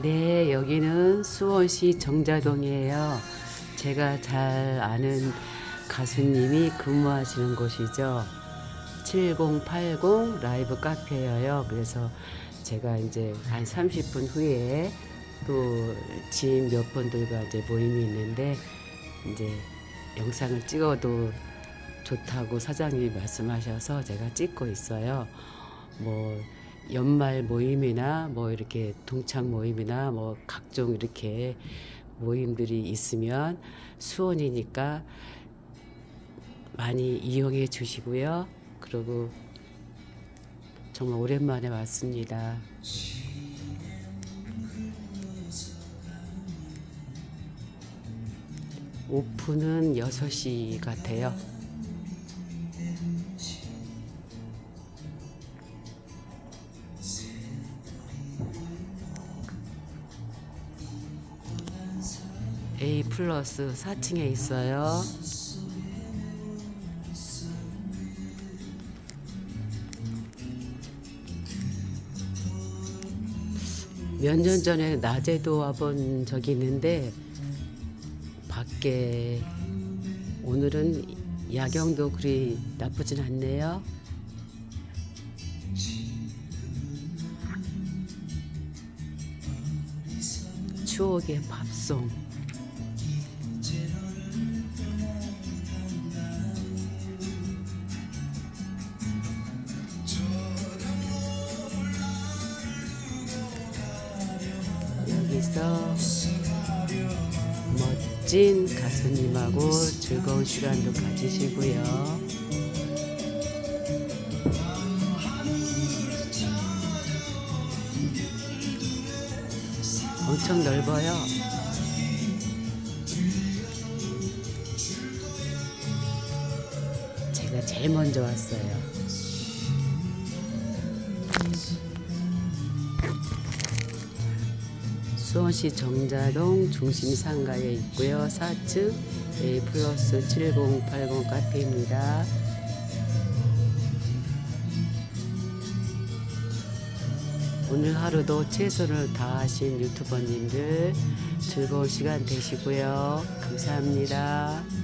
네, 여기는 수원시 정자동이에요. 제가 잘 아는 가수님이 근무하시는 곳이죠. 7080 라이브 카페예요. 그래서 제가 이제 한 30분 후에 또 지인 몇 분들과 이제 모임이 있는데 이제 영상을 찍어도 좋다고 사장님이 말씀하셔서 제가 찍고 있어요. 뭐 연말 모임이나 뭐 이렇게 동창 모임이나 뭐 각종 이렇게 모임들이 있으면 수원이니까 많이 이용해 주시고요. 그리고 정말 오랜만에 왔습니다. 오픈은 6시 같아요. A 플러스 4층에 있어요. 몇 년 전에 낮에도 와본 적이 있는데 밖에 오늘은 야경도 그리 나쁘진 않네요. 추억의 팝송. 여기서 멋진 가수님하고 즐거운 시간도 가지시고요. 엄청 넓어요. 제가 제일 먼저 왔어요. 수원시 정자동 중심 상가에 있고요. 4층 A 플러스 7080 카페입니다. 오늘 하루도 최선을 다하신 유튜버님들 즐거운 시간 되시고요. 감사합니다.